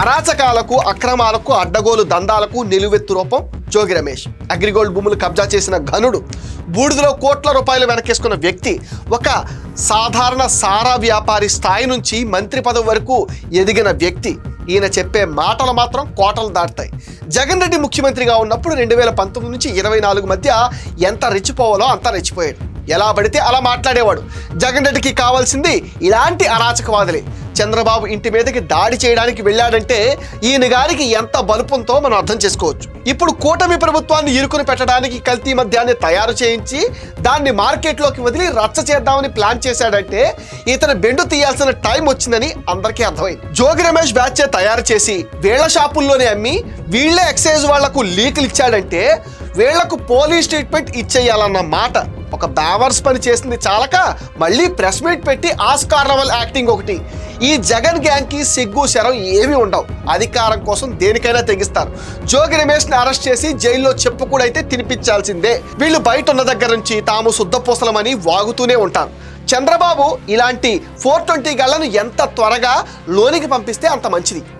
అరాచకాలకు అక్రమాలకు అడ్డగోలు దందాలకు నిలువెత్తు రూపం జోగి రమేష్. అగ్రిగోల్డ్ భూములు కబ్జా చేసిన ఘనుడు బూడిదలో కోట్ల రూపాయలు వెనకేసుకున్న వ్యక్తి ఒక సాధారణ సారా వ్యాపారి స్థాయి నుంచి మంత్రి పదవి వరకు ఎదిగిన వ్యక్తి. ఈయన చెప్పే మాటలు మాత్రం కోటలు దాటుతాయి. జగన్ రెడ్డి ముఖ్యమంత్రిగా ఉన్నప్పుడు రెండు వేల పంతొమ్మిది నుంచి ఇరవై నాలుగు మధ్య ఎంత రెచ్చిపోవాలో అంత రెచ్చిపోయాడు. ఎలా పడితే అలా మాట్లాడేవాడు. జగన్ రెడ్డికి కావాల్సింది ఇలాంటి అరాచకవాదులే. చంద్రబాబు ఇంటి మీదకి దాడి చేయడానికి వెళ్ళాడంటే ఈయన గారికి ఎంత బలుపుంతో మనం అర్థం చేసుకోవచ్చు. ఇప్పుడు కూటమి ప్రభుత్వాన్ని ఇరుకుని పెట్టడానికి కల్తీ మద్యాన్ని తయారు చేయించి దాన్ని మార్కెట్లోకి వదిలి రచ్చ చేద్దామని ప్లాన్ చేశాడంటే ఇతను బెండు తీయాల్సిన టైం వచ్చిందని అందరికీ అర్థమైంది. జోగి రమేష్ బ్యాచ్ తయారు చేసి వేళ్ళ షాపుల్లోనే అమ్మి వీళ్ళే ఎక్సైజ్ వాళ్ళకు లీకులు ఇచ్చాడంటే వీళ్ళకు పోలీస్ ట్రీట్మెంట్ ఇచ్చేయాలన్న మాట ఒక బ్యావర్స్ పని చేసింది చాలక మళ్ళీ ప్రెస్ మీట్ పెట్టి ఆస్కార్ లెవెల్ యాక్టింగ్ ఒకటి. ఈ జగన్ గ్యాంగ్కి సిగ్గు శరం ఏమీ ఉండవు. అధికారం కోసం దేనికైనా తెగిస్తారు. జోగి రమేష్ని అరెస్ట్ చేసి జైల్లో చెప్పు కూడా అయితే తినిపించాల్సిందే. వీళ్ళు బయట ఉన్న దగ్గర నుంచి తాము శుద్ధపూసలమని వాగుతూనే ఉంటారు. చంద్రబాబు ఇలాంటి ఫోర్ ట్వంటీ గళ్ళను ఎంత త్వరగా లోనికి పంపిస్తే అంత మంచిది.